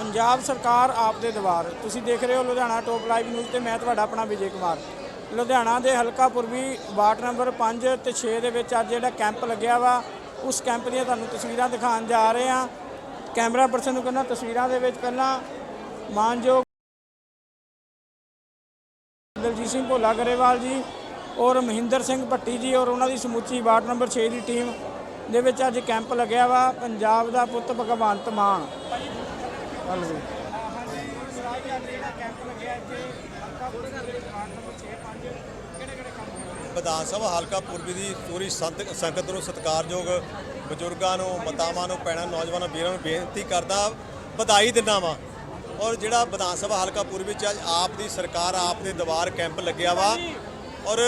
ਪੰਜਾਬ ਸਰਕਾਰ ਆਪ ਦੇ ਦਵਾਰ। ਤੁਸੀਂ ਦੇਖ ਰਹੇ ਹੋ ਲੁਧਿਆਣਾ ਟੋਪ ਲਾਈਵ ਨਿਊਜ਼ ਤੇ ਮੈਂ ਤੁਹਾਡਾ ਆਪਣਾ ਵਿਜੇ ਕੁਮਾਰ। ਲੁਧਿਆਣਾ ਦੇ ਹਲਕਾ ਪੁਰਬੀ ਵਾਰਡ ਨੰਬਰ 5 ਤੇ 6 ਦੇ ਵਿੱਚ ਅੱਜ ਜਿਹੜਾ ਕੈਂਪ ਲੱਗਿਆ ਵਾ, ਉਸ ਕੈਂਪ ਦੀਆਂ ਤੁਹਾਨੂੰ ਤਸਵੀਰਾਂ ਦਿਖਾਉਣ ਜਾ ਰਹੇ ਹਾਂ। ਕੈਮਰਾ ਪਰਸਨ ਨੂੰ ਕਹਿੰਦਾ ਤਸਵੀਰਾਂ ਦੇ ਵਿੱਚ ਪਹਿਲਾਂ ਮਾਨਯੋਗ ਦਲਜੀਤ ਸਿੰਘ ਭੋਲਾ ਗਰੇਵਾਲ ਜੀ ਔਰ ਮਹਿੰਦਰ ਸਿੰਘ ਭੱਟੀ ਜੀ ਔਰ ਉਹਨਾਂ ਦੀ ਸਮੁੱਚੀ ਵਾਰਡ ਨੰਬਰ 6 ਦੀ ਟੀਮ ਦੇ ਵਿੱਚ ਅੱਜ ਕੈਂਪ ਲੱਗਿਆ ਵਾ, ਪੰਜਾਬ ਦਾ ਪੁੱਤ ਭਗਵੰਤ ਮਾਨ। ਹਲੋ ਵਿਧਾਨ ਸਭਾ ਹਲਕਾ ਪੂਰਬੀ ਦੀ ਪੂਰੀ ਸੰਤ- ਸੰਗਤ ਨੂੰ ਸਤਿਕਾਰਯੋਗ ਬਜ਼ੁਰਗਾਂ ਨੂੰ, ਮਾਤਾਵਾਂ ਨੂੰ, ਭੈਣਾਂ, ਨੌਜਵਾਨਾਂ, ਵੀਰਾਂ ਨੂੰ ਬੇਨਤੀ ਕਰਦਾ, ਵਧਾਈ ਦਿੰਦਾ ਵਾਂ। ਔਰ ਜਿਹੜਾ ਵਿਧਾਨ ਸਭਾ ਹਲਕਾ ਪੂਰਬੀ ਚ ਅੱਜ ਆਪ ਦੀ ਸਰਕਾਰ, ਆਪ ਦੇ ਦਵਾਰ ਕੈਂਪ ਲੱਗਿਆ ਵਾ। ਔਰ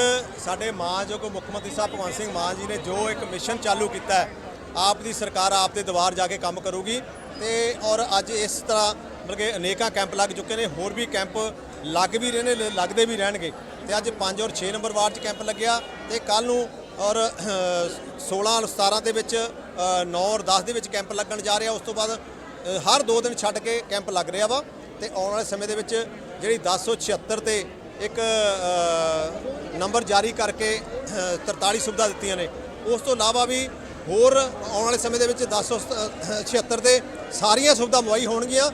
ਸਾਡੇ ਮਾਂ ਮਾਨਯੋਗ ਮੁੱਖ ਮੰਤਰੀ ਸਾਹਿਬ ਭਗਵੰਤ ਸਿੰਘ ਮਾਨ ਜੀ ਨੇ ਜੋ ਇੱਕ ਮਿਸ਼ਨ ਚਾਲੂ ਕੀਤਾ ਹੈ ਆਪ ਦੀ ਸਰਕਾਰ ਆਪ ਦੇ ਦਵਾਰ ਜਾ ਕੇ ਕੰਮ ਕਰੂਗੀ ਤੇ ਔਰ ਅੱਜ ਇਸ ਤਰ੍ਹਾਂ ਮਤਲਬ ਕਿ ਅਨੇਕਾਂ ਕੈਂਪ ਲੱਗ ਚੁੱਕੇ ਨੇ ਹੋਰ ਵੀ ਕੈਂਪ ਲੱਗ ਵੀ ਰਹੇ ਨੇ ਲੱਗਦੇ ਵੀ ਰਹਿਣਗੇ। ਤੇ ਅੱਜ 5 ਔਰ 6 ਨੰਬਰ ਵਾਰਡ 'ਚ ਕੈਂਪ ਲੱਗਿਆ ਤੇ ਕੱਲ ਨੂੰ ਔਰ ਅਹ, 16 ਔਰ 17 ਦੇ ਵਿੱਚ 9 ਔਰ 10 ਦੇ ਵਿੱਚ ਕੈਂਪ ਲੱਗਣ ਜਾ ਰਿਹਾ। ਉਸ ਤੋਂ ਬਾਅਦ ਹਰ ਦੋ ਦਿਨ ਛੱਡ ਕੇ ਕੈਂਪ ਲੱਗ ਰਿਹਾ ਵਾ ਤੇ ਆਉਣ ਵਾਲੇ ਸਮੇਂ ਦੇ ਵਿੱਚ ਜਿਹੜੀ 1076 ਤੇ ਇੱਕ ਨੰਬਰ ਜਾਰੀ ਕਰਕੇ ਅਹ, 43 ਸੁਵਿਧਾ ਦਿੱਤੀਆਂ ਨੇ। ਉਸ ਤੋਂ ਇਲਾਵਾ ਵੀ ਹੋਰ ਆਉਣ ਵਾਲੇ ਸਮੇਂ ਦੇ ਵਿੱਚ 1076 ਤੇ ਸਾਰੀਆਂ ਸੁਵਿਧਾ ਮੁਹੱਈਆ ਹੋਣਗੀਆਂ।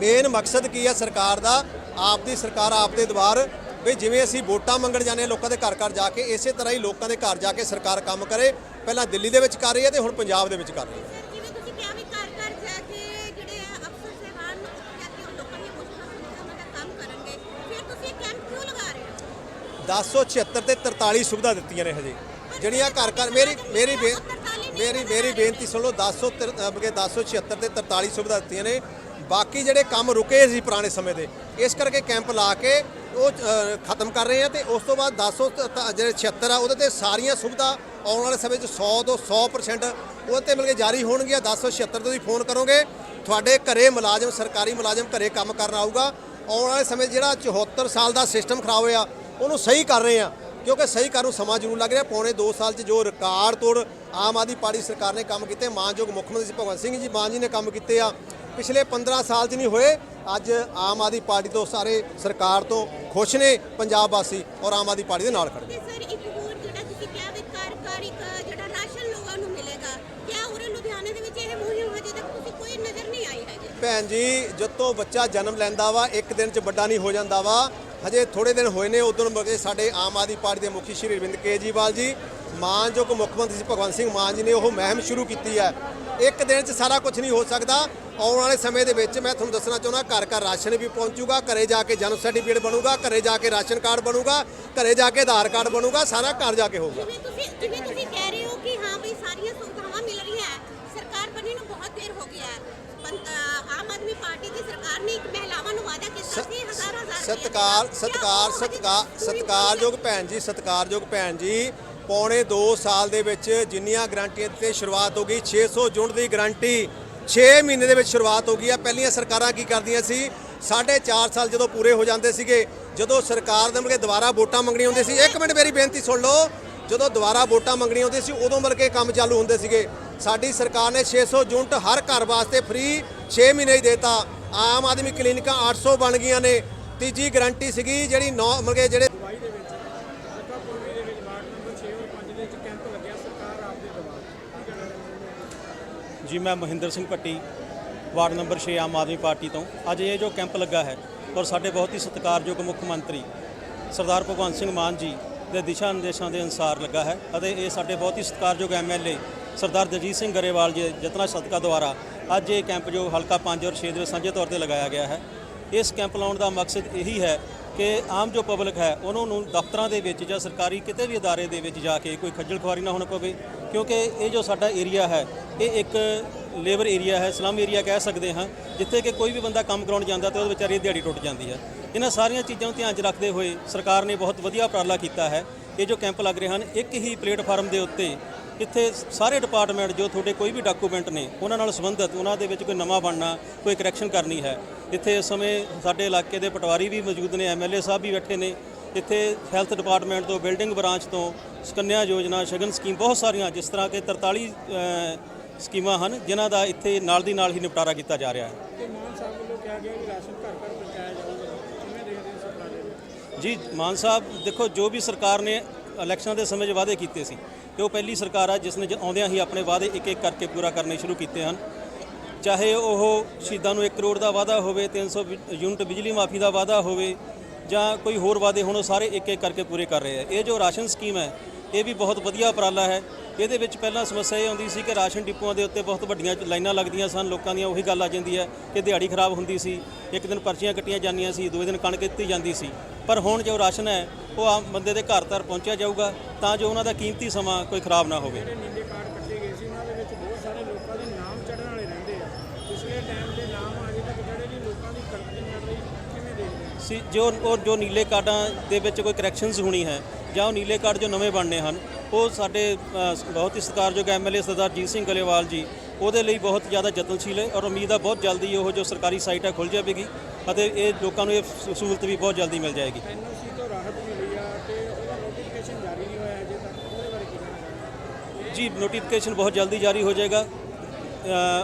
ਮੇਨ ਮਕਸਦ ਕੀ ਹੈ ਸਰਕਾਰ ਦਾ? ਆਪ ਦੀ ਸਰਕਾਰ ਆਪ ਦੇ ਦਵਾਰ ਵੀ ਜਿਵੇਂ ਅਸੀਂ ਵੋਟਾਂ ਮੰਗਣ ਜਾਂਦੇ ਹਾਂ ਲੋਕਾਂ ਦੇ ਘਰ ਘਰ ਜਾ ਕੇ ਇਸੇ ਤਰ੍ਹਾਂ ਹੀ ਲੋਕਾਂ ਦੇ ਘਰ ਜਾ ਕੇ ਸਰਕਾਰ ਕੰਮ ਕਰੇ। ਪਹਿਲਾਂ ਦਿੱਲੀ ਦੇ ਵਿੱਚ ਕਰ ਰਹੀ ਹੈ ਤੇ ਹੁਣ ਪੰਜਾਬ ਦੇ ਵਿੱਚ ਕਰ ਰਹੀ ਹੈ। ਜਿਵੇਂ ਤੁਸੀਂ ਕਿਹਾ ਵੀ ਘਰ ਘਰ ਜਾ ਕੇ ਜਿਹੜੇ ਅਫਸਰ ਸਹਿਬਾਨ ਨੂੰ ਜਾ ਕੇ ਉਹ ਲੋਕਾਂ ਦੀਆਂ ਮੁਸ਼ਕਲਾਂ ਸੁਣਦੇ ਉਹਨਾਂ ਦਾ ਕੰਮ ਕਰਨਗੇ ਫਿਰ ਤੁਸੀਂ ਇਹ ਕੈਂਪ ਕਿਉਂ ਲਗਾ ਰਹੇ ਹੋ? 1076 ਤੇ 43 ਸੁਵਿਧਾ ਦਿੱਤੀਆਂ ਨੇ ਹਜੇ। ਜਿਹੜੀਆਂ ਘਰ ਘਰ ਮੇਰੀ ਮੇਰੀ ਬੇ- ਮੇਰੀ ਮੇਰੀ ਬੇਨਤੀ ਸੁਣ ਸੁਣੋ 10 ਬਗੇ 1076 ਤੇ 43 ਸੁਵਿਧਾ ਦਿੱਤੀਆਂ ਨੇ। ਬਾਕੀ ਜਿਹੜੇ ਕੰਮ ਰੁਕੇ ਸੀ ਪੁਰਾਣੇ ਸਮੇਂ ਦੇ ਇਸ ਕਰਕੇ ਕੈਂਪ ਲਾ ਕੇ ਉਹ ਅ, ਖਤਮ ਕਰ ਰਹੇ ਆ ਤੇ ਉਸ ਤੋਂ ਬਾਅਦ 10 ਜਿਹੜੇ 76 ਆ ਉਹਦੇ ਤੇ ਸਾਰੀਆਂ ਸੁਵਿਧਾ ਆਉਣ ਵਾਲੇ ਸਮੇਂ 'ਚ 100 ਤੋਂ 100% ਉਹਦੇ ਤੇ ਮਿਲ ਕੇ ਜਾਰੀ ਹੋਣਗੀਆਂ। 1076 ਤੇ ਤੁਸੀਂ ਫੋਨ ਕਰੋਗੇ ਤੁਹਾਡੇ ਘਰੇ ਮੁਲਾਜ਼ਮ ਸਰਕਾਰੀ ਮੁਲਾਜ਼ਮ ਘਰੇ ਕੰਮ ਕਰਨ ਆਊਗਾ। ਆਉਣ ਵਾਲੇ ਸਮੇਂ 'ਚ ਜਿਹੜਾ 74 ਸਾਲ ਦਾ ਸਿਸਟਮ ਖਰਾਬ ਹੋਇਆ ਉਹਨੂੰ ਸਹੀ ਕਰ ਰਹੇ ਆ। ਕਿਉਂਕਿ ਸਹੀ ਕਰਨ ਨੂੰ ਸਮਾਂ ਜ਼ਰੂਰ ਲੱਗ ਰਿਹਾ। ਪੌਣੇ 2 ਸਾਲ 'ਚ ਜੋ ਰਿਕਾਰਡ ਤੋੜ ਆਮ ਆਦਮੀ ਪਾਰਟੀ ਸਰਕਾਰ ਨੇ ਕੰਮ ਕੀਤੇ ਮਾਨਯੋਗ ਮੁੱਖ ਮੰਤਰੀ ਭਗਵੰਤ ਸਿੰਘ ਜੀ ਮਾਨ ਜੀ ਨੇ ਕੰਮ ਕੀਤੇ ਆ। ਪਿਛਲੇ 15 ਸਾਲ 'ਚ ਨਹੀਂ ਹੋਏ ਅੱਜ ਆਮ ਆਦਮੀ ਪਾਰਟੀ ਤੋਂ ਸਾਰੇ ਸਰਕਾਰ ਤੋਂ ਖੁਸ਼ ਨੇ ਪੰਜਾਬ ਵਾਸੀ ਔਰ ਆਮ ਆਦਮੀ ਪਾਰਟੀ ਦੇ ਨਾਲ ਖੜੇ ਨੇ। ਸਰ ਇੱਕ ਹੋਰ ਜਿਹੜਾ ਤੁਸੀਂ ਕਿਹਾ ਵੀ ਇੱਕ ਜਿਹੜਾ ਰਾਸ਼ਨ ਲੋਕਾਂ ਨੂੰ ਮਿਲੇਗਾ ਕਿਆ ਉਰੇ ਲੁਧਿਆਣੇ ਦੇ ਵਿੱਚ ਇਹ ਮੁਹਿੰਮ ਹਜੇ ਤੱਕ ਤੁਸੀਂ ਕੋਈ ਨਜ਼ਰ ਨਹੀਂ ਆਈ ਹੈਗੀ? ਭੈਣ ਜੀ ਜਦੋਂ ਬੱਚਾ ਜਨਮ ਲੈਂਦਾ ਵਾ ਇੱਕ ਦਿਨ 'ਚ ਵੱਡਾ ਨਹੀਂ ਹੋ ਜਾਂਦਾ ਵਾ। ਹਜੇ ਥੋੜੇ ਦਿਨ ਹੋਏ ਨੇ ਉਦੋਂ ਮਗੇ ਸਾਡੇ ਆਮ ਆਦਮੀ ਪਾਰਟੀ ਦੇ ਮੁਖੀ ਸ਼੍ਰੀ ਅਰਵਿੰਦ ਕੇਜਰੀਵਾਲ ਜੀ ਮਾਨਯੋਗ ਮੁੱਖ ਮੰਤਰੀ ਭਗਵੰਤ ਸਿੰਘ ਮਾਨ ਜੀ ਨੇ ਉਹ ਮਹਿਮ ਸ਼ੁਰੂ ਕੀਤੀ ਹੈ। ਇੱਕ ਦਿਨ 'ਚ ਸਾਰਾ ਕੁਝ ਨਹੀਂ ਹੋ ਸਕਦਾ। ਆਉਣ ਵਾਲੇ ਸਮੇਂ ਦੇ ਵਿੱਚ ਮੈਂ ਤੁਹਾਨੂੰ ਦੱਸਣਾ ਚਾਹੁੰਦਾ ਘਰ ਘਰ ਰਾਸ਼ਨ ਵੀ ਪਹੁੰਚੂਗਾ ਘਰੇ ਜਾ ਕੇ ਜਨਮ ਸਰਟੀਫਿਕੇਟ ਬਣੂਗਾ ਘਰੇ ਜਾ ਕੇ ਰਾਸ਼ਨ ਕਾਰਡ ਬਣੂਗਾ ਘਰੇ ਜਾ ਕੇ ਆਧਾਰ ਕਾਰਡ ਬਣੂਗਾ ਸਾਰਾ ਘਰ ਜਾ ਕੇ ਹੋਊਗਾ। ਜਿਵੇਂ ਤੁਸੀਂ ਜਿਵੇਂ ਤੁਸੀਂ ਕਹਿ ਰਹੇ ਹੋ ਕਿ ਹਾਂ ਵੀ ਸਾਰੀਆਂ ਸੁਵਿਧਾਵਾਂ ਮਿਲ ਰਹੀਆਂ ਹੈ ਸਰਕਾਰ ਬਣੀ ਨੂੰ ਬਹੁਤ ਦੇਰ ਹੋ ਗਿਆ ਹੈ। ਆਮ ਆਦਮੀ ਪਾਰਟੀ ਦੀ ਸਰਕਾਰ ਨੇ ਇੱਕ ਮਹਿਲਾਵਾਂ ਨੂੰ ਵਾਅਦਾ ਕੀਤਾ ਸੀ ਸਤਕਾਰ ਦੇਣਾ। ਸਤਕਾਰ ਕਿਆ ਸਤਕਾਰ, ਸਤਕਾਰਯੋਗ ਭੈਣ ਜੀ, ਸਤਕਾਰਯੋਗ ਭੈਣ ਜੀ, ਪੌਣੇ 2 ਸਾਲ ਦੇ ਵਿੱਚ ਜਿੰਨੀਆਂ ਗਰੰਟੀਆਂ ਤੇ ਸ਼ੁਰੂਆਤ ਹੋ ਗਈ 600 ਯੂਨਿਟ ਦੀ ਗਰੰਟੀ 6 ਮਹੀਨੇ ਦੇ ਵਿੱਚ ਸ਼ੁਰੂਆਤ ਹੋ ਗਈ ਆ। ਪਹਿਲੀਆਂ ਸਰਕਾਰਾਂ ਕੀ ਕਰਦੀਆਂ ਸੀ? ਸਾਢੇ 4 ਸਾਲ ਜਦੋਂ ਪੂਰੇ ਹੋ ਜਾਂਦੇ ਸੀਗੇ, ਜਦੋਂ ਸਰਕਾਰ ਦੇ ਮੁਰਗੇ ਦੁਬਾਰਾ ਵੋਟਾਂ ਮੰਗਣੀਆਂ ਹੁੰਦੀਆਂ ਸੀ, ਇੱਕ ਮਿੰਟ ਮੇਰੀ ਬੇਨਤੀ ਸੁਣ ਲਓ, ਜਦੋਂ ਦੁਬਾਰਾ ਵੋਟਾਂ ਮੰਗਣੀਆਂ ਹੁੰਦੀਆਂ ਸੀ, ਉਦੋਂ ਮਿਲ ਕੇ ਕੰਮ ਚਾਲੂ ਹੁੰਦੇ ਸੀਗੇ। ਸਾਡੀ ਸਰਕਾਰ ਨੇ 600 ਯੂਨਿਟ ਹਰ ਘਰ ਵਾਸਤੇ ਫ੍ਰੀ 6 ਮਹੀਨੇ ਹੀ ਦੇਤਾ। ਆਮ ਆਦਮੀ ਕਲੀਨਿਕਾਂ 800 ਬਣ ਗਈਆਂ ਨੇ। ਤੀਜੀ ਗਾਰੰਟੀ ਸੀਗੀ ਜਿਹੜੀ ਨੌ ਮਰਗੇ ਜਿਹੜੇ ਦੁਬਈ ਦੇ ਵਿੱਚ ਹਲਕਾ ਪੁਰਬੀ ਦੇ ਵਿੱਚ ਵਾਰਡ ਨੰਬਰ 6 ਔਰ 5 ਦੇ ਵਿੱਚ ਕੈਂਪ ਲੱਗਿਆ ਸਰਕਾਰ ਆਪ ਦੇ ਦਵਾਰ ਜੀ ਮੈਂ Mahinder Singh Bhatti ward number 6 Aam Aadmi party ਤੋਂ। ਅੱਜ ਇਹ ਜੋ ਕੈਂਪ ਲੱਗਾ ਹੈ ਔਰ ਸਾਡੇ ਬਹੁਤ ਹੀ ਸਤਿਕਾਰਯੋਗ ਮੁੱਖ ਮੰਤਰੀ ਸਰਦਾਰ ਭਗਵੰਤ ਸਿੰਘ ਮਾਨ ਜੀ ਦੇ ਦਿਸ਼ਾ ਨਿਰਦੇਸ਼ਾਂ ਦੇ ਅਨੁਸਾਰ ਲੱਗਾ ਹੈ ਅਤੇ ਇਹ ਸਾਡੇ ਬਹੁਤ ਹੀ ਸਤਿਕਾਰਯੋਗ ਐਮਐਲਏ ਸਰਦਾਰ ਦਲਜੀਤ ਸਿੰਘ ਗਰੇਵਾਲ ਜੀ ਦੇ ਯਤਨਾਂ ਸਦਕਾ ਦੁਆਰਾ ਅੱਜ ਇਹ ਕੈਂਪ ਜੋ ਹਲਕਾ 5 ਔਰ 6 ਦੇ ਸਾਂਝੇ ਤੌਰ ਤੇ ਲਗਾਇਆ ਗਿਆ ਹੈ। ਇਸ ਕੈਂਪ ਲਾਉਣ ਦਾ ਮਕਸਦ ਇਹੀ ਹੈ ਕਿ ਆਮ ਜੋ ਪਬਲਿਕ ਹੈ, ਉਹਨਾਂ ਨੂੰ ਦਫ਼ਤਰਾਂ ਦੇ ਵਿੱਚ ਜਾਂ ਸਰਕਾਰੀ ਕਿਤੇ ਵੀ ਅਦਾਰੇ ਦੇ ਵਿੱਚ ਜਾ ਕੇ ਕੋਈ ਖੱਜਲ ਖੁਆਰੀ ਨਾ ਹੋਣਾ ਪਵੇ, ਕਿਉਂਕਿ ਇਹ ਜੋ ਸਾਡਾ ਏਰੀਆ ਹੈ, ਇਹ ਇੱਕ ਲੇਬਰ ਏਰੀਆ ਹੈ ਸਲਮ ਏਰੀਆ ਕਹਿ ਸਕਦੇ ਹਾਂ, ਜਿੱਥੇ ਕਿ ਕੋਈ ਵੀ ਬੰਦਾ ਕੰਮ ਕਰਾਉਣ ਜਾਂਦਾ ਤੇ ਉਹਦੇ ਵਿਚਾਰੀ ਦਿਹਾੜੀ ਟੁੱਟ ਜਾਂਦੀ ਹੈ। ਇਹਨਾਂ ਸਾਰੀਆਂ ਚੀਜ਼ਾਂ ਨੂੰ ਧਿਆਨ 'ਚ ਰੱਖਦੇ ਹੋਏ ਸਰਕਾਰ ਨੇ ਬਹੁਤ ਵਧੀਆ ਉਪਰਾਲਾ ਕੀਤਾ ਹੈ। ਇਹ ਜੋ ਕੈਂਪ ਲੱਗ ਰਹੇ ਹਨ, ਇੱਕ ਹੀ ਪਲੇਟਫਾਰਮ ਦੇ ਉੱਤੇ ਇੱਥੇ ਸਾਰੇ ਡਿਪਾਰਟਮੈਂਟ ਜੋ ਤੁਹਾਡੇ ਕੋਈ ਵੀ ਡਾਕੂਮੈਂਟ ਨੇ ਉਹਨਾਂ ਨਾਲ ਸੰਬੰਧਿਤ ਉਹਨਾਂ ਦੇ ਵਿੱਚ ਕੋਈ ਨਵਾਂ ਬਣਨਾ ਕੋਈ ਕਰੈਕਸ਼ਨ ਕਰਨੀ ਹੈ। ਇੱਥੇ ਇਸ ਸਮੇਂ ਸਾਡੇ ਇਲਾਕੇ ਦੇ ਪਟਵਾਰੀ ਵੀ ਮੌਜੂਦ ਨੇ ਐਮਐਲਏ ਸਾਹਿਬ ਵੀ ਬੈਠੇ ਨੇ। ਇੱਥੇ ਹੈਲਥ ਡਿਪਾਰਟਮੈਂਟ ਤੋਂ ਬਿਲਡਿੰਗ ਬ੍ਰਾਂਚ ਤੋਂ ਸਕੰਨਿਆ ਯੋਜਨਾ ਸ਼ਗਨ ਸਕੀਮ ਬਹੁਤ ਸਾਰੀਆਂ ਜਿਸ ਤਰ੍ਹਾਂ ਕਿ 43 ਅ, ਸਕੀਮਾਂ ਹਨ ਜਿਨ੍ਹਾਂ ਦਾ ਇੱਥੇ ਨਾਲ ਦੀ ਨਾਲ ਹੀ ਨਿਪਟਾਰਾ ਕੀਤਾ ਜਾ ਰਿਹਾ ਹੈ। ਤੇ ਮਾਨ ਸਾਹਿਬ ਵੱਲੋਂ ਕਿਹਾ ਗਿਆ ਕਿ ਰਾਸ਼ਨ ਘਰ ਘਰ ਪਹੁੰਚਾਇਆ ਜਾਊਗਾ। ਕਿਵੇਂ ਦੇਖਦੇ ਹੋ ਸਰਕਾਰ ਦੇ ਜੀ ਮਾਨ ਸਾਹਿਬ ਦੇਖੋ ਜੋ ਵੀ ਸਰਕਾਰ ਨੇ ਇਲੈਕਸ਼ਨਾਂ ਦੇ ਸਮੇਂ 'ਚ ਵਾਅਦੇ ਕੀਤੇ ਸੀ ਤੇ ਉਹ ਪਹਿਲੀ ਸਰਕਾਰ ਆ, ਜਿਸ ਨੇ ਜ- ਆਉਂਦਿਆਂ ਹੀ ਆਪਣੇ ਵਾਅਦੇ ਇੱਕ ਇੱਕ ਕਰਕੇ ਪੂਰਾ ਕਰਨੇ ਸ਼ੁਰੂ ਕੀਤੇ ਹਨ। ਚਾਹੇ ਉਹ ਸ਼ਹੀਦਾਂ ਨੂੰ 1 ਕਰੋੜ ਦਾ ਵਾਅਦਾ ਹੋਵੇ 300 ਬਿ- ਯੂਨਿਟ ਬਿਜਲੀ ਮਾਫੀ ਦਾ ਵਾਅਦਾ ਹੋਵੇ, ਜਾਂ ਕੋਈ ਹੋਰ ਵਾਅਦੇ ਹੁਣ, ਉਹ ਸਾਰੇ ਇੱਕ ਇੱਕ ਕਰਕੇ ਪੂਰੇ ਕਰ ਰਹੇ ਆ। ਇਹ ਜੋ ਰਾਸ਼ਨ ਸਕੀਮ ਹੈ, ਇਹ ਵੀ ਬਹੁਤ ਵਧੀਆ ਉਪਰਾਲਾ ਹੈ। ਇਹਦੇ ਵਿੱਚ ਪਹਿਲਾਂ ਸਮੱਸਿਆ ਇਹ ਆਉਂਦੀ ਸੀ ਕਿ ਰਾਸ਼ਨ ਡਿਪੂਆਂ ਦੇ ਉੱਤੇ ਬਹੁਤ ਵੱਡੀਆਂ ਲਾਈਨਾਂ ਲੱਗਦੀਆਂ ਸਨ। ਲੋਕਾਂ ਦੀਆਂ ਉਹੀ ਗੱਲ ਆ ਜਾਂਦੀ ਹੈ ਕਿ ਦਿਹਾੜੀ ਖਰਾਬ ਹੁੰਦੀ ਸੀ, ਇੱਕ ਦਿਨ ਪਰਚੀਆਂ ਕੱਟੀਆਂ ਜਾਂਦੀਆਂ ਸੀ, ਦੂਏ ਦਿਨ ਕਣਕ ਦਿੱਤੀ ਜਾਂਦੀ ਸੀ। ਪਰ ਹੁਣ ਜੋ ਰਾਸ਼ਨ ਹੈ ਉਹ ਆਮ ਬੰਦੇ ਦੇ ਘਰ ਤੱਕ ਪਹੁੰਚਿਆ ਜਾਊਗਾ ਤਾਂ ਜੋ ਉਹਨਾਂ ਦਾ ਕੀਮਤੀ ਸਮਾਂ ਕੋਈ ਖਰਾਬ ਨਾ ਹੋਵੇ। ਜਿਹੜੇ ਨੀਲੇ ਕਾਰਡ ਕੱਟੇ ਗਏ ਸੀ ਉਹਨਾਂ ਦੇ ਵਿੱਚ ਬਹੁਤ ਸਾਰੇ ਲੋਕਾਂ ਦੇ ਨਾਮ ਚੜ੍ਹਨ ਵਾਲੇ ਰਹਿੰਦੇ ਆ। ਪਿਛਲੇ ਟਾਈਮ ਦੇ ਨਾਮ ਅਜੇ ਤੱਕ ਜਿਹੜੇ ਨਹੀਂ ਲੋਕਾਂ ਦੀ ਕਰਪ ਨਹੀਂ ਮਿਲ ਰਹੀ ਕਿਵੇਂ ਦੇਖਦੇ ਹੋ ਸੀ ਜੋ ਉਹ ਜੋ ਨੀਲੇ ਕਾਰਡਾਂ ਦੇ ਵਿੱਚ ਕੋਈ ਕਰੈਕਸ਼ਨਸ ਹੋਣੀ ਹੈ ਜਾਂ ਉਹ ਨੀਲੇ ਕਾਰਡ ਜੋ ਨਵੇਂ ਬਣਨੇ ਹਨ ਉਹ ਸਾਡੇ ਬਹੁਤ ਹੀ ਸਤਿਕਾਰਯੋਗ ਐਮਐਲਏ ਸਰਦਾਰ ਜੀਤ ਸਿੰਘ ਗਲੇਵਾਲ ਜੀ ਉਹਦੇ ਲਈ ਬਹੁਤ ਜ਼ਿਆਦਾ ਯਤਨਸ਼ੀਲ ਹੈ ਔਰ ਉਮੀਦ ਹੈ ਬਹੁਤ ਜਲਦੀ ਉਹ ਜੋ ਸਰਕਾਰੀ ਸਾਈਟ ਹੈ ਖੁੱਲ ਜਾਵੇਗੀ ਅਤੇ ਇਹ ਲੋਕਾਂ ਨੂੰ ਇਹ ਸਹੂਲਤ ਵੀ ਬਹੁਤ ਜਲਦੀ ਮਿਲ ਜਾਏਗੀ। ਐਨਓਸੀ ਤੋਂ ਰਾਹਤ ਮਿਲੀ ਆ ਤੇ ਉਹਦਾ ਨੋਟੀਫਿਕੇਸ਼ਨ ਜਾਰੀ ਨਹੀਂ ਹੋਇਆ ਅਜੇ ਤੱਕ ਉਹਦੇ ਬਾਰੇ ਕੀ ਕਹਿਣਾ ਚਾਹੁੰਦੇ ਜੀ ਨੋਟੀਫਿਕੇਸ਼ਨ ਬਹੁਤ ਜਲਦੀ ਜਾਰੀ ਹੋ ਜਾਏਗਾ।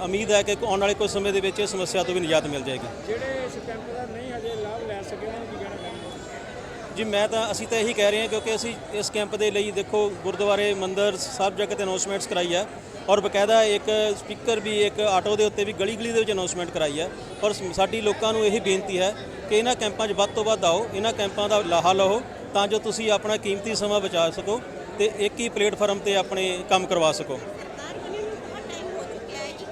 ਉਮੀਦ ਹੈ ਕਿ ਆਉਣ ਵਾਲੇ ਕੁਝ ਸਮੇਂ ਦੇ ਵਿੱਚ ਇਸ ਸਮੱਸਿਆ ਤੋਂ ਵੀ ਨਿਜਾਤ ਮਿਲ ਜਾਏਗੀ। ਜਿਹੜੇ ਇਸ ਕੈਂਪ ਦਾ ਨਹੀਂ ਅਜੇ ਲਾਭ ਲੈ ਸਕੇ ਉਹਨਾਂ ਨੂੰ ਕੀ ਕਹਿਣਾ ਚਾਹੁੰਦੇ ਜੀ ਮੈਂ ਤਾਂ ਅਸੀਂ ਤਾਂ ਇਹੀ ਕਹਿ ਰਹੇ ਹਾਂ ਕਿਉਂਕਿ ਅਸੀਂ ਇਸ ਕੈਂਪ ਦੇ ਲਈ ਦੇਖੋ ਗੁਰਦੁਆਰੇ ਮੰਦਿਰ ਸਭ ਜਗ੍ਹਾ ਤੇ ਅਨਾਉਂਸਮੈਂਟਸ ਕਰਾਈ ਹੈ ਔਰ ਬਕਾਇਦਾ ਇੱਕ ਸਪੀਕਰ ਵੀ ਇੱਕ ਆਟੋ ਦੇ ਉੱਤੇ ਵੀ ਗਲੀ ਗਲੀ ਦੇ ਵਿੱਚ ਅਨਾਉਂਸਮੈਂਟ ਕਰਾਈ ਹੈ। ਔਰ ਸਾਡੀ ਲੋਕਾਂ ਨੂੰ ਇਹੀ ਬੇਨਤੀ ਹੈ ਕਿ ਇਹਨਾਂ ਕੈਂਪਾਂ 'ਚ ਵੱਧ ਤੋਂ ਵੱਧ ਆਓ ਇਹਨਾਂ ਕੈਂਪਾਂ ਦਾ ਲਾਹਾ ਲਓ ਤਾਂ ਜੋ ਤੁਸੀਂ ਆਪਣਾ ਕੀਮਤੀ ਸਮਾਂ ਬਚਾ ਸਕੋ ਤੇ ਇੱਕ ਹੀ ਪਲੇਟਫਾਰਮ ਤੇ ਆਪਣੇ ਕੰਮ ਕਰਵਾ ਸਕੋ। ਸਰਕਾਰ ਬਣੀ ਨੂੰ ਬਹੁਤ ਟਾਈਮ ਹੋ ਚੁੱਕਿਆ ਹੈ ਇੱਕ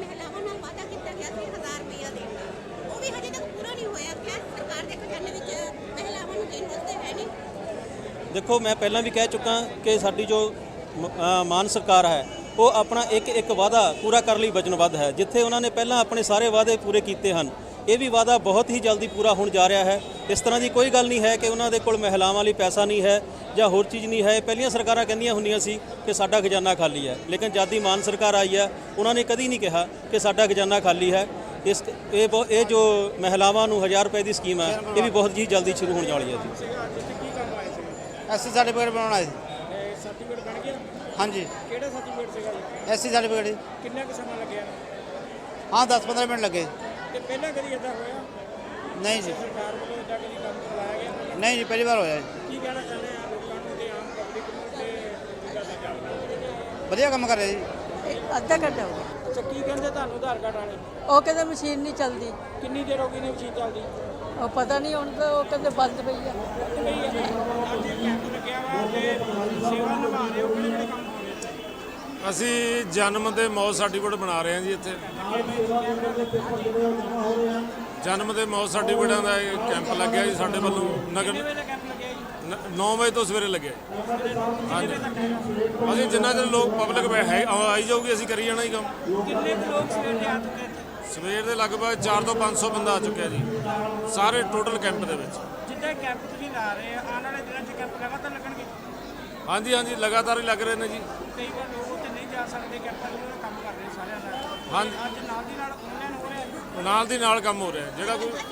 ਮਹਿਲਾਵਾਂ ਨਾਲ ਵਾਅਦਾ ਕੀਤਾ ਗਿਆ ਸੀ 1000 ਰੁਪਇਆ ਦੇਣ ਦਾ। ਉਹ ਵੀ ਹਜੇ ਤੱਕ ਪੂਰਾ ਨਹੀਂ ਹੋਇਆ। ਖੈਰ ਸਰਕਾਰ ਦੇ ਖਜ਼ਾਨੇ ਵਿੱਚ ਮਹਿਲਾਵਾਂ ਨੂੰ ਦੇਣ ਵਾਸਤੇ ਹੈ ਨਹੀਂ। ਦੇਖੋ ਮੈਂ ਪਹਿਲਾਂ ਵੀ ਕਹਿ ਚੁੱਕਾ ਕਿ ਸਾਡੀ ਜੋ ਮਾਨ ਸਰਕਾਰ ਹੈ ਉਹ ਆਪਣਾ ਇੱਕ ਇੱਕ ਵਾਅਦਾ ਪੂਰਾ ਕਰਨ ਲਈ ਵਚਨਬੱਧ ਹੈ, ਜਿੱਥੇ ਉਹਨਾਂ ਨੇ ਪਹਿਲਾਂ ਆਪਣੇ ਸਾਰੇ ਵਾਅਦੇ ਪੂਰੇ ਕੀਤੇ ਹਨ। ਇਹ ਵੀ ਵਾਅਦਾ ਬਹੁਤ ਹੀ ਜਲਦੀ ਪੂਰਾ ਹੋਣ ਜਾ ਰਿਹਾ ਹੈ। ਇਸ ਤਰ੍ਹਾਂ ਦੀ ਕੋਈ ਗੱਲ ਨਹੀਂ ਹੈ ਕਿ ਉਹਨਾਂ ਦੇ ਕੋਲ ਮਹਿਲਾਵਾਂ ਲਈ ਪੈਸਾ ਨਹੀਂ ਹੈ ਜਾਂ ਹੋਰ ਚੀਜ਼ ਨਹੀਂ ਹੈ। ਪਹਿਲੀਆਂ ਸਰਕਾਰਾਂ ਕਹਿੰਦੀਆਂ ਹੁੰਦੀਆਂ ਸੀ ਕਿ ਸਾਡਾ ਖਜ਼ਾਨਾ ਖਾਲੀ ਹੈ, ਲੇਕਿਨ ਜਦ ਦੀ ਮਾਨ ਸਰਕਾਰ ਆਈ ਹੈ, ਉਹਨਾਂ ਨੇ ਕਦੀ ਨਹੀਂ ਕਿਹਾ ਕਿ ਸਾਡਾ ਖਜ਼ਾਨਾ ਖਾਲੀ ਹੈ। ਇਸ ਇਹ ਬਹੁ- ਇਹ ਜੋ ਮਹਿਲਾਵਾਂ ਨੂੰ 1000 ਰੁਪਏ ਦੀ ਸਕੀਮ ਹੈ, ਇਹ ਵੀ ਬਹੁਤ ਹੀ ਜਲਦੀ ਸ਼ੁਰੂ ਹੋਣ ਵਾਲੀ ਹੈ ਜੀ। ਸੀਗਾ ਅੱਜ ਇੱਥੇ ਬਣਾਉਣਾ ਸੀ ਇਹ ਸਰਟੀਫਿਕੇਟ ਬਣ ਗਿਆ ਹਾਂਜੀ। ਕਿਹੜਾ ਸਰਟੀਫਿਕੇਟ ਸੀਗਾ ਜੀ? ਐਸਸੀ ਸਰਟੀਫਿਕੇਟ ਕਿੰਨਾ ਕੁ ਸਮਾਂ ਲੱਗਿਆ? ਹਾਂ 10-15 ਮਿੰਟ ਲੱਗੇ। ਤੇ ਪਹਿਲਾਂ ਕਦੀ ਇਦਾਂ ਹੋਇਆ? ਨਹੀਂ ਜੀ। ਸਰਕਾਰ ਵੱਲੋਂ ਇਦਾਂ ਕਦੀ ਕੰਮ ਕਰਵਾਇਆ ਗਿਆ? ਨਹੀਂ ਜੀ ਪਹਿਲੀ ਵਾਰ ਹੋਇਆ ਜੀ। ਕੀ ਕਹਿਣਾ ਚਾਹੁੰਦੇ ਆ ਲੋਕਾਂ ਨੂੰ ਤੇ ਆਮ ਪਬਲਿਕ ਨੂੰ ਤੇ ਜਿੱਦਾਂ ਦਾ ਚੱਲਦਾ ਵਧੀਆ ਕੰਮ ਕਰ ਰਿਹਾ ਜੀ। ਇਹ ਅੱਧਾ ਘੰਟਾ ਹੋ ਗਿਆ। ਅੱਛਾ ਕੀ ਕਹਿੰਦੇ ਤੁਹਾਨੂੰ ਆਧਾਰ ਕਾਰਡ ਵਾਲੇ? ਉਹ ਕਹਿੰਦੇ ਮਸ਼ੀਨ ਨਹੀਂ ਚੱਲਦੀ। ਕਿੰਨੀ ਦੇਰ ਹੋ ਗਈ ਨੇ ਮਸ਼ੀਨ ਚੱਲਦੀ? ਉਹ ਪਤਾ ਨਹੀਂ ਹੁਣ ਤਾਂ ਉਹ ਕਹਿੰਦੇ ਬੰਦ ਪਈ ਆ। ਨਹੀਂ ਅੱਜ ਇਹ ਕੈਂਪ ਲੱਗਿਆ ਵਾ ਤੇ ਸੇਵਾ ਨਿਭਾ ਰਹੇ ਹੋ ਕਿਹੜੇ ਕਿਹੜੇ ਕੰਮ ਅਸੀਂ ਜਨਮ ਤੇ ਮੌਤ ਸਰਟੀਫਿਕੇਟ ਬਣਾ ਰਹੇ ਹਾਂ ਜੀ ਇੱਥੇ। ਜਨਮ ਤੇ ਮੌਤ ਸਰਟੀਫਿਕੇਟਾਂ ਦਾ ਇਹ ਕੈਂਪ ਲੱਗਿਆ ਜੀ ਸਾਡੇ ਵੱਲੋਂ। ਨਗਰ ਕਿਹੜੇ ਕੈਂਪ ਲੱਗਿਆ ਜੀ 9 ਵਜੇ ਤੋਂ ਸਵੇਰੇ ਲੱਗਿਆ। ਹਾਂਜੀ। ਅਸੀਂ ਜਿੰਨਾ ਚਿਰ ਲੋਕ ਪਬਲਿਕ ਹੈ ਆਈ ਜਾਊਗੀ ਅਸੀਂ ਕਰੀ ਜਾਣਾ ਹੀ ਕੰਮ। ਕਿੰਨੇ ਲੋਕ ਸਵੇਰ ਦੇ ਆ ਚੁੱਕੇ ਸਵੇਰ ਦੇ ਲਗਭਗ 4 ਤੋਂ 500 ਬੰਦਾ ਆ ਚੁੱਕਿਆ ਜੀ। ਸਾਰੇ ਟੋਟਲ ਕੈਂਪ ਦੇ ਵਿੱਚ। ਜਿੱਦਾਂ ਕੈਂਪ ਤੁਸੀਂ ਲਾ ਰਹੇ ਆ ਆਉਣ ਵਾਲੇ ਦਿਨਾਂ 'ਚ ਕੈਂਪ ਲਗਾਤਾਰ ਲੱਗਣਗੇ? ਹਾਂਜੀ ਹਾਂਜੀ ਲਗਾਤਾਰ ਹੀ ਲੱਗ ਰਹੇ ਨੇ ਜੀ। ਕਈ ਵਾਰ ਲੋਕ ਉੱਥੇ ਨਹੀਂ ਜਾ ਸਕਦੇ ਕੈਂਪਾਂ 'ਚ ਉਹਨਾਂ ਦਾ ਕੰਮ ਕਰ ਰਹੇ ਸਾਰਿਆਂ ਦਾ ਹਾਂਜੀ। ਅੱਜ ਨਾਲ ਦੀ ਨਾਲ ਆਨਲਾਈਨ ਹੋ ਰਿਹਾ ਹੈ। ਨਾਲ ਦੀ ਨਾਲ ਕੰਮ ਹੋ ਰਿਹਾ ਜਿਹੜਾ ਕੋਈ ਅੱਛਾ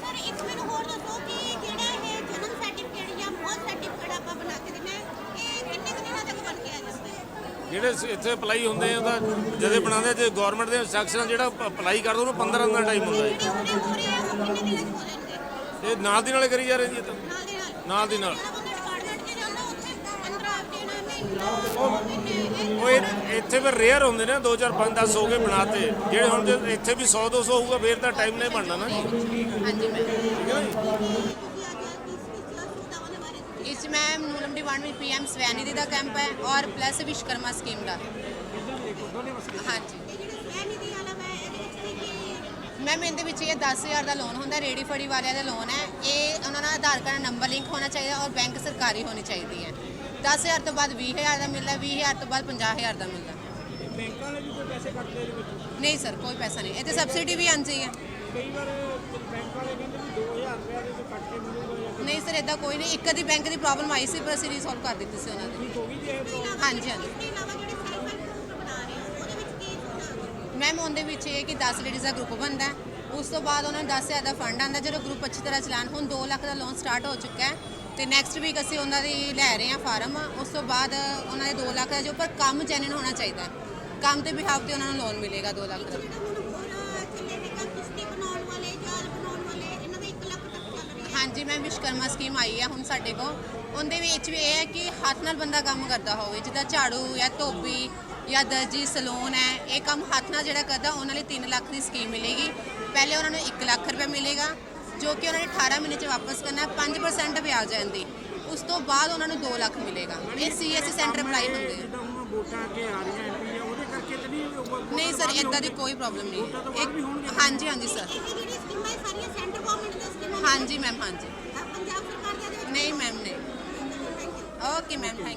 ਸਰ ਇੱਕ ਮੈਨੂੰ ਹੋਰ ਦੱਸੋ ਕਿ ਜਿਹੜਾ ਇਹ ਜਨਮ ਸਰਟੀਫਿਕੇਟ ਜਾਂ ਮੌਤ ਸਰਟੀਫਿਕੇਟ ਆਪਾਂ ਬਣਾ ਕੇ ਦਿੰਦੇ ਹਾਂ ਇਹ ਕਿੰਨੇ ਕੁ ਦਿਨਾਂ ਤੱਕ ਬਣ ਕੇ ਆ ਜਾਂਦਾ ਹੈ ਜਿਹੜੇ ਸ- ਇੱਥੇ ਅਪਲਾਈ ਹੁੰਦੇ ਆ ਤਾਂ ਜਦੇ ਬਣਾਉਂਦੇ ਆ, ਜੇ ਗਵਰਨਮੈਂਟ ਦੇ ਸੈਕਸ਼ਨ ਜਿਹੜਾ ਅਪਲਾਈ ਕਰਦਾ ਉਹਨੂੰ 15 ਦਿਨ ਦਾ ਟਾਈਮ ਹੁੰਦਾ ਹੈ। ਜਿਹੜੇ ਹੁਣੇ ਹੋ ਰਹੇ ਆ ਉਹ ਕਿੰਨੇ ਦਿਨਾਂ 'ਚ ਹੋ ਜਾਣਗੇ? ਇਹ ਨਾਲ ਦੀ ਨਾਲੇ ਕਰੀ ਜਾ ਰਹੇ ਜੀ ਇਹ ਤਾਂ। ਨਾਲ ਦੇ ਨਾਲ। ਨਾਲ ਦੀ ਨਾਲ। ਉਹ ਇਹ- ਇੱਥੇ ਫਿਰ ਰੇਅਰ ਹੁੰਦੇ ਨੇ 2 4 5 10 ਹੋ ਕੇ ਬਣਾਤੇ। ਜਿਹੜੇ ਹੁਣ ਜੇ ਇੱਥੇ ਵੀ 100 200 ਹੋਊਗਾ ਫਿਰ ਤਾਂ ਟਾਈਮ ਨਹੀਂ ਬਣਨਾ ਨਾ। ਜੀ ਹਾਂਜੀ ਠੀਕ ਹੈ ਜੀ? ਵਾ ਮੈਮ ਇਹਦੇ ਵਿੱਚ ਇਹ 10000 ਦਾ ਲੋਨ ਹੁੰਦਾ ਰੇੜੀ ਫੜੀ ਵਾਲਿਆਂ ਦਾ ਲੋਨ ਹੈ। ਇਹ ਉਹਨਾਂ ਦਾ ਆਧਾਰ ਕਾਰਡ ਨੰਬਰ ਲਿੰਕ ਹੋਣਾ ਚਾਹੀਦਾ ਔਰ ਬੈਂਕ ਸਰਕਾਰੀ ਹੋਣੀ ਚਾਹੀਦੀ ਹੈ। 10000 ਤੋਂ ਬਾਅਦ 20000 ਦਾ ਮਿਲਦਾ 20000 ਤੋਂ ਬਾਅਦ 50000 ਦਾ ਮਿਲਦਾ। ਬੈਂਕਾਂ ਵਾਲੇ ਵੀ ਕੋਈ ਪੈਸੇ ਕੱਟਦੇ ਇਹਦੇ ਵਿੱਚ? ਨਹੀਂ ਸਰ ਕੋਈ ਪੈਸਾ ਨਹੀਂ। ਇਹ ਤੇ ਸਬਸਿਡੀ ਵੀ ਆਉਂਦੀ ਹੈ। ਕਈ ਵਾਰ ਬੈਂਕ ਵਾਲੇ ਕਹਿੰਦੇ ਵੀ 2000 ਰੁਪਏ ਦੇ ਤੋਂ ਕੱਟ ਕੇ ਮਿਲੂਗਾ ਜਾਂ ਨਹੀਂ ਸਰ ਇਦਾਂ ਕੋਈ ਨਹੀਂ। ਇੱਕ ਅੱਧੀ ਬੈਂਕ ਦੀ ਪ੍ਰੋਬਲਮ ਆਈ ਸੀ ਪਰ ਅਸੀਂ ਰਿਸੋਲਵ ਕਰ ਦਿੱਤੀ ਸੀ ਉਹਨਾਂ ਦੀ। ਠੀਕ ਹੋ ਗਈ ਜੀ ਇਹ problem? ਹਾਂਜੀ ਹਾਂਜੀ। ਇਸ ਤੋਂ ਇਲਾਵਾ ਜਿਹੜੇ ਸੈਲਫ ਹੈਲਪ ਗਰੁੱਪ ਬਣਾ ਰਹੇ ਹੋ ਉਹਦੇ ਵਿੱਚ ਕੀ ਸੁਵਿਧਾ ਮੈਮ ਉਹਦੇ ਵਿੱਚ ਇਹ ਹੈ ਕਿ 10 ਲੇਡੀਜ਼ ਦਾ ਗਰੁੱਪ ਬਣਦਾ ਹੈ। ਉਸ ਤੋਂ ਬਾਅਦ ਉਹਨਾਂ ਨੂੰ 10000 ਦਾ ਫੰਡ ਆਉਂਦਾ। ਜਦੋਂ ਗਰੁੱਪ ਅੱਛੀ ਤਰ੍ਹਾਂ ਚਲਾਣ ਹੁਣ 2 ਲੱਖ ਦਾ ਲੋਨ ਸਟਾਰਟ ਹੋ ਚੁੱਕਾ ਹੈ। ਤੇ ਨੈਕਸਟ ਵੀਕ ਅਸੀਂ ਉਹਨਾਂ ਦੀ ਲੈ ਰਹੇ ਹਾਂ ਫਾਰਮ। ਉਸ ਤੋਂ ਬਾਅਦ ਉਹਨਾਂ ਦੇ 2 ਲੱਖ ਦਾ ਜੋ ਪਰ ਕੰਮ ਜੈਨੂਇਨ ਹੋਣਾ ਚਾਹੀਦਾ ਹੈ। ਕੰਮ ਦੇ ਬਿਹਾਵ ਤੇ ਉਹਨਾਂ ਨੂੰ ਲੋਨ ਮਿਲੇਗਾ 2 ਲੱਖ ਦਾ। ਜਿਹੜਾ ਹੁਣ ਹੋਰ ਚੱਲੇ ਹੈਗਾ ਕਿਸ਼ਤੀ ਬਣਾਉਣ ਵਾਲੇ ਜਹਾਜ਼ ਬਣਾਉਣ ਵਾਲੇ ਇਹਨਾਂ ਦਾ 1 ਲੱਖ ਤੱਕ ਚੱਲ ਰਿਹਾ ਹੈ। ਹਾਂਜੀ ਮੈਂ ਵਿਸ਼ਕਰਮਾ ਸਕੀਮ ਆਈ ਹੈ ਹੁਣ ਸਾਡੇ ਕੋਲ। ਉਹਦੇ ਵਿੱਚ ਵੀ ਇਹ ਹੈ ਕਿ ਹੱਥ ਨਾਲ ਬੰਦਾ ਕੰਮ ਕਰਦਾ ਹੋਵੇ ਜਿੱਦਾਂ ਝਾੜੂ ਜਾਂ ਧੋਬੀ ਜਾਂ ਦਰਜੀ ਸਲੂਨ ਹੈ ਇਹ ਕੰਮ ਹੱਥ ਨਾਲ ਜਿਹੜਾ ਕਰਦਾ ਉਹਨਾਂ ਲਈ 3 ਲੱਖ ਦੀ ਸਕੀਮ ਮਿਲੇਗੀ। ਪਹਿਲੇ ਉਹਨਾਂ ਨੂੰ 1 ਲੱਖ ਰੁਪਏ ਮਿਲੇਗਾ ਜੋ ਕਿ ਉਹਨਾਂ ਨੇ 18 ਮਹੀਨੇ ਚ ਵਾਪਸ ਕਰਨਾ ਹੈ 5% ਵਿਆਜ ਆਉਂਦੀ ਉਸ ਤੋਂ ਬਾਅਦ ਉਹਨਾਂ ਨੂੰ 2 ਲੱਖ ਮਿਲੇਗਾ। ਇਹ ਸੀਐਸਸੀ ਸੈਂਟਰ ਅਪਲਾਈ ਹੁੰਦੇ ਆ। ਜਿੱਦਾਂ ਹੁਣ ਵੋਟਾਂ ਅੱਗੇ ਆ ਰਹੀਆਂ ਐਮਪੀ ਉਹਦੇ ਕਰਕੇ ਤੇ ਨਹੀਂ ਉਹ- ਨਹੀਂ ਸਰ ਇਦਾਂ ਦੀ ਕੋਈ ਪ੍ਰੋਬਲਮ ਨਹੀਂ। ਇੱਕ ਹਾਂਜੀ ਹਾਂਜੀ ਸਰ। ਇਹ ਜਿਹੜੀ ਸਕੀਮਾਂ ਇਹ ਸਾਰੀਆਂ ਸੈਂਟਰ ਗਵਰਨਮੈਂਟ ਦੀਆਂ ਸਕੀਮਾਂ ਨੇ। ਹਾਂਜੀ। ਮੈਮ ਹਾਂਜੀ ਪੰਜਾਬ ਸਰਕਾਰ ਦੇ ਨਹੀਂ ਮੈਮ ਨਹੀਂ। Okay ma'am thank